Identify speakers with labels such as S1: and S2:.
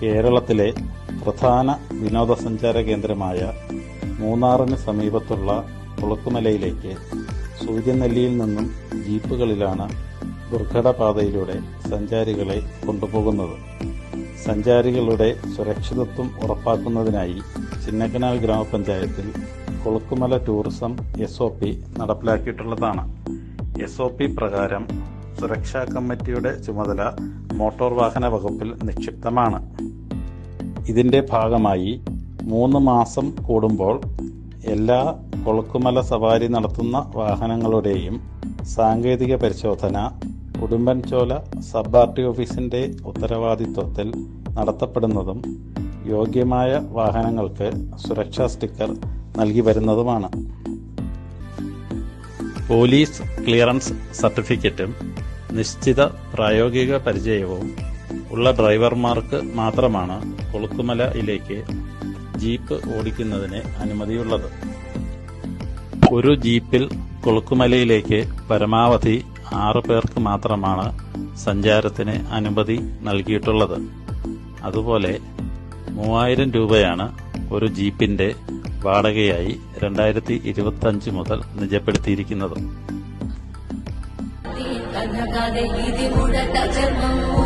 S1: കേരളത്തിലെ പ്രധാന വിനോദസഞ്ചാര കേന്ദ്രമായ മൂന്നാറിന് സമീപത്തുള്ള കുളക്കുമലയിലേക്ക് സൂര്യനെല്ലിയിൽ നിന്നും ജീപ്പുകളിലാണ് ദുർഘടപാതയിലൂടെ സഞ്ചാരികളെ കൊണ്ടുപോകുന്നത്. സഞ്ചാരികളുടെ സുരക്ഷിതത്വം ഉറപ്പാക്കുന്നതിനായി ചിന്നക്കനാൽ ഗ്രാമപഞ്ചായത്തിൽ Kulakkumala tourism S O P നടപ്പിലാക്കിയിട്ടുള്ളതാണ്. S O P പ്രകാരം സുരക്ഷാ കമ്മിറ്റിയുടെ ചുമതല മോട്ടോർ വാഹന വകുപ്പിൽ നിക്ഷിപ്തമാണ്. ഇതിന്റെ ഭാഗമായി മൂന്ന് മാസം കൂടുമ്പോൾ എല്ലാ കൊളുക്കുമല സവാരി നടത്തുന്ന വാഹനങ്ങളുടെയും സാങ്കേതിക പരിശോധന ഉടുമ്പൻചോല സബ് ആർ ടി ഓഫീസിന്റെ ഉത്തരവാദിത്വത്തിൽ നടത്തപ്പെടുന്നതും യോഗ്യമായ വാഹനങ്ങൾക്ക് സുരക്ഷാ സ്റ്റിക്കർ നൽകി വരുന്നതുമാണ്. പോലീസ് ക്ലിയറൻസ് സർട്ടിഫിക്കറ്റും നിശ്ചിത പ്രായോഗിക പരിചയവും ഉള്ള ഡ്രൈവർമാർക്ക് മാത്രമാണ് കൊളുക്കുമലയിലേക്ക് ജീപ്പ് ഓടിക്കുന്നതിന് അനുമതിയുള്ളത്. ഒരു ജീപ്പിൽ കൊളുക്കുമലയിലേക്ക് പരമാവധി ആറ് പേർക്ക് മാത്രമാണ് സഞ്ചാരത്തിന് അനുമതി നൽകിയിട്ടുള്ളത്. അതുപോലെ മൂവായിരം രൂപയാണ് ഒരു ജീപ്പിന്റെ വാടകയായി രണ്ടായിരത്തി ഇരുപത്തി അഞ്ച് മുതൽ നിജപ്പെടുത്തിയിരിക്കുന്നത്.
S2: అనగానే ఇది ముడత చర్మము